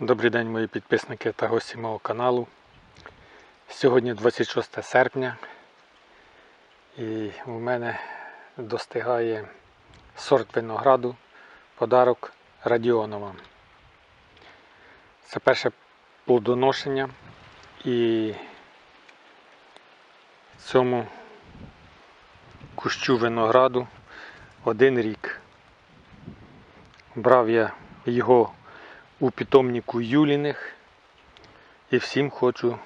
Добрий день, мої підписники та гості мого каналу. Сьогодні 26 серпня і у мене достигає сорт винограду подарок Радіонова. Це перше плодоношення і цьому кущу винограду один рік. Брав я його у питомнику Юліних і всім хочу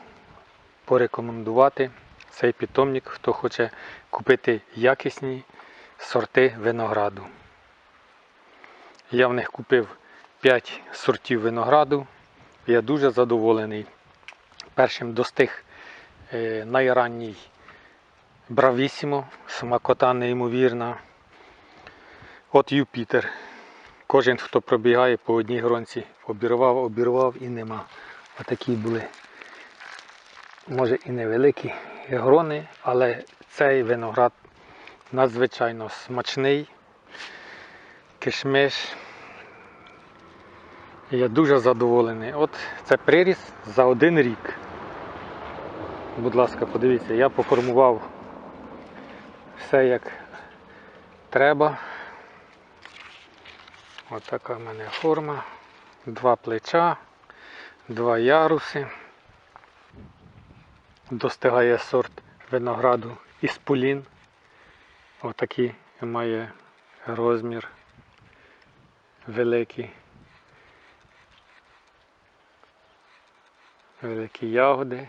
порекомендувати цей питомник, хто хоче купити якісні сорти винограду. Я в них купив 5 сортів винограду. Я дуже задоволений. Першим достиг е, найранній Бравісімо, смакота неймовірна. От Юпітер. Кожен, хто пробігає по одній гронці, обірвав, обірвав і нема. Отакі були, може і невеликі грони, але цей виноград надзвичайно смачний, кишмиш. Я дуже задоволений. От це приріс за один рік. Будь ласка, подивіться, я поформував все як треба. Ось така в мене форма. Два плеча, два яруси. Достигає сорт винограду Іспулін. Отакий має розмір великий. Великі ягоди.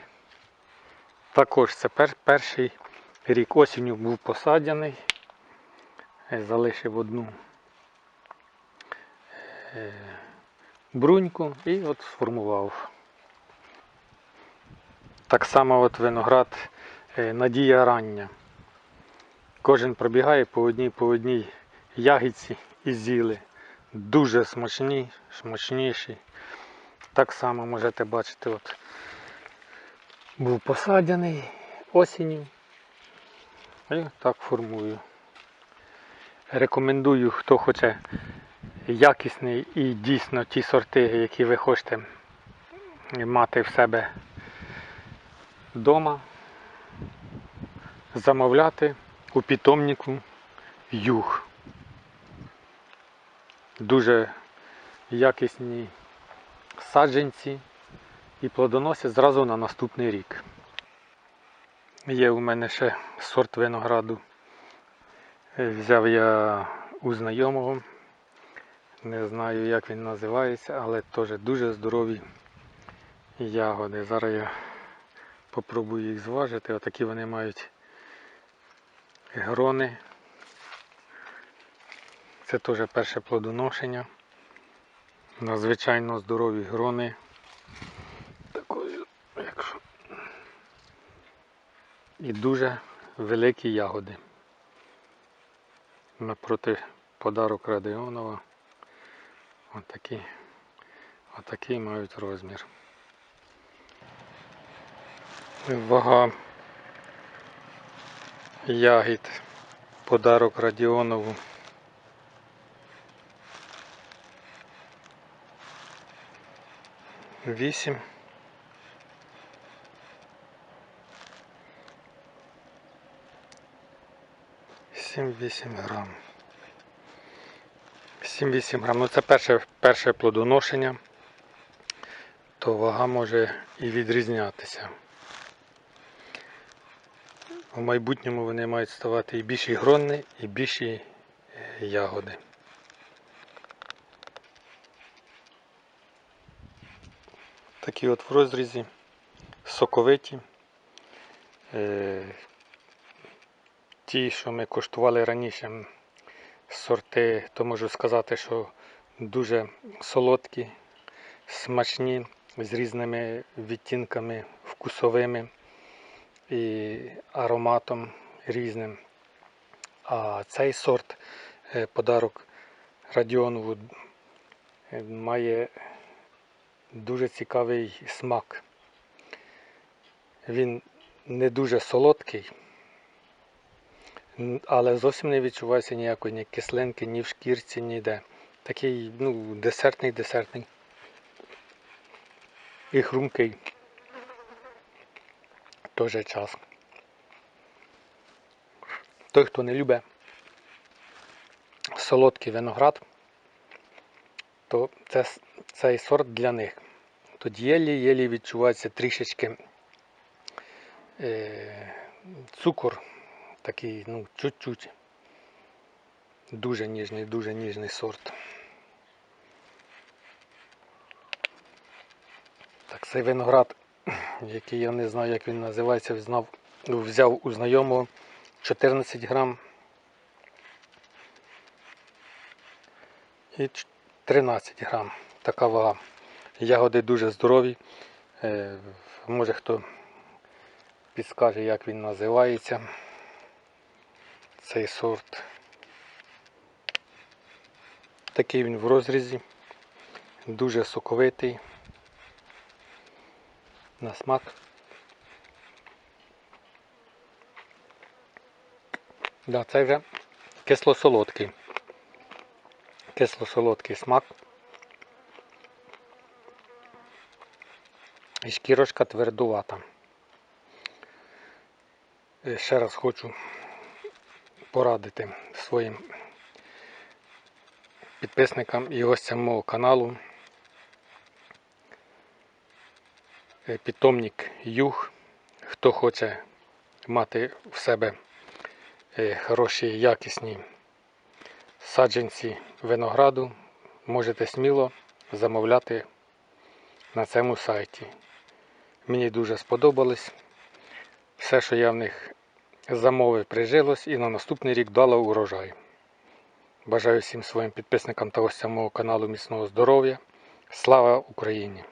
Також це пер- перший рік осінню був посаджений. Залишив одну бруньку і от сформував. Так само от виноград е, Надія рання. Кожен пробігає по одній по одній ягідці і з'їли. Дуже смачні, смачніші. Так само можете бачити, от був посаджений осінню. І так формую. Рекомендую, хто хоче якісний і дійсно ті сорти, які ви хочете мати в себе вдома, замовляти у питомнику юг. Дуже якісні саджанці і плодоносять зразу на наступний рік. Є у мене ще сорт винограду. Взяв я у знайомого. Не знаю, як він називається, але теж дуже здорові ягоди. Зараз я попробую їх зважити. Отакі вони мають грони. Це теж перше плодоношення. Надзвичайно здорові грони. І дуже великі ягоди. Напроти подарок Радіонова. Отакі, отакий мають розмір. Вага ягід. Подарок Радіонову. Вісім. Сім-вісім грам. 7-8 грам. Ну це перше, перше плодоношення, то вага може і відрізнятися. В майбутньому вони мають ставати і більші грони, і більші е, ягоди. Такі от в розрізі, соковиті. Е, Ті, що ми коштували раніше, сорти, то можу сказати, що дуже солодкі, смачні, з різними відтінками вкусовими і ароматом різним. А цей сорт е, подарок Радіонову е, має дуже цікавий смак. Він не дуже солодкий, але зовсім не відчувається ніякої ні кислинки, ні в шкірці, ніде. Такий ну, десертний, десертний і хрумкий. Тоже час. Той, хто не любить солодкий виноград, то це, цей сорт для них. Тут єлі-єлі відчувається трішечки е, цукор, такий, ну, чуть-чуть. Дуже ніжний, дуже ніжний сорт. Так, цей виноград, який я не знаю, як він називається, знав, взяв у знайомого 14 грам. І 13 грам. Така вага. Ягоди дуже здорові. Е, Може хто підскаже, як він називається. Цей сорт. Такий він в розрізі. Дуже соковитий. На смак. Да, це вже кисло-солодкий. Кисло-солодкий смак. І шкірочка твердувата. Е, Ще раз хочу порадити своїм підписникам і гостям мого каналу. Е, Питомник Юг. Хто хоче мати в себе е, хороші, якісні саджанці винограду, можете сміло замовляти на цьому сайті. Мені дуже сподобалось. Все, що я в них замовив, прижилось і на наступний рік дало урожай. Бажаю всім своїм підписникам та гостям мого каналу міцного здоров'я. Слава Україні!